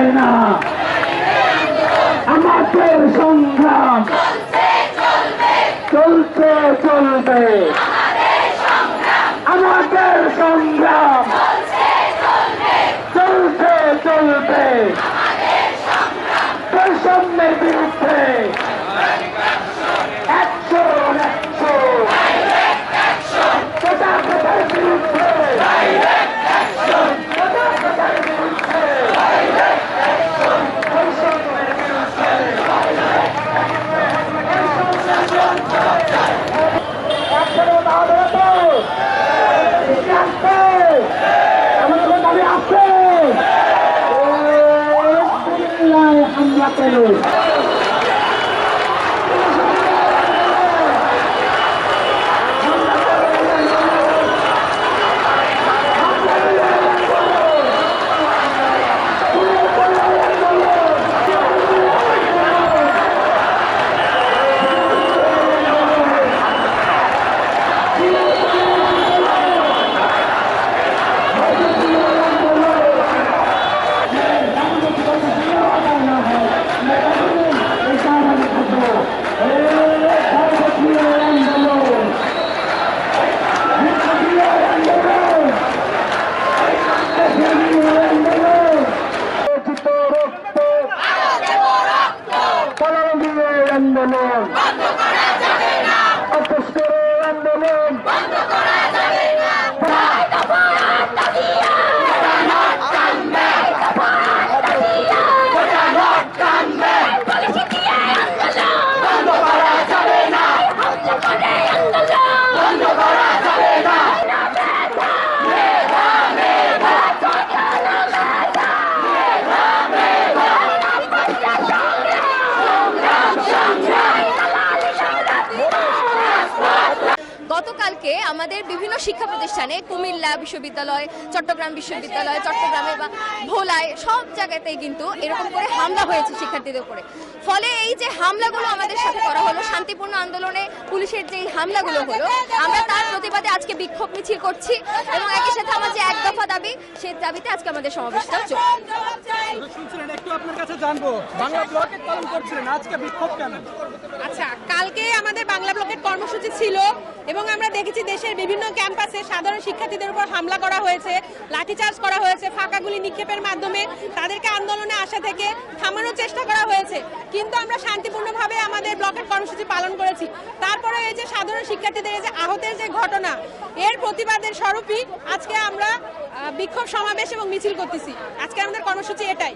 যাবে না। আমাদের সংগ্রাম চলছে চলবে। 哦。আন্দোলন অপুষ্করের আন্দোলন গতকালকে আমাদের বিভিন্ন শিক্ষা প্রতিষ্ঠানে কুমিল্লা বিশ্ববিদ্যালয়, চট্টগ্রাম বিশ্ববিদ্যালয়, চট্টগ্রামে বা ভোলায় সব জায়গাতেই কিন্তু এরকম করে হামলা হয়েছে শিক্ষার্থীদের উপরে। ফলে এই যে হামলাগুলো আমাদের সাথে করা হলো, শান্তিপূর্ণ আন্দোলনে পুলিশের যে হামলাগুলো হলো, আমরা তার প্রতিবাদে আজকে বিক্ষোভ মিছিল করছি এবং একই সাথে আমার যে এক দফা দাবি সেই দাবিতে আজকে আমাদের সমাবেশটাও চলছে। আচ্ছা কালকে আমাদের বাংলা ব্লকের কর্মসূচি ছিল এবং আমরা দেখেছি দেশের বিভিন্ন ক্যাম্পাসে সাধারণ শিক্ষার্থীদের উপর হামলা করা হয়েছে, লাঠিচার্জ করা হয়েছে, ফাঁকাগুলি নিক্ষেপের মাধ্যমে তাদেরকে আন্দোলনে আসা থেকে থামানোর চেষ্টা করা হয়েছে। কিন্তু আমরা শান্তিপূর্ণভাবে আমাদের ব্লকের কর্মসূচি পালন করেছি। তারপরে এই যে সাধারণ শিক্ষার্থীদের এই যে আহতের যে ঘটনা, এর প্রতিবাদের স্বরূপই আজকে আমরা বিক্ষোভ সমাবেশ এবং মিছিল করতেছি। আজকে আমাদের কর্মসূচি এটাই।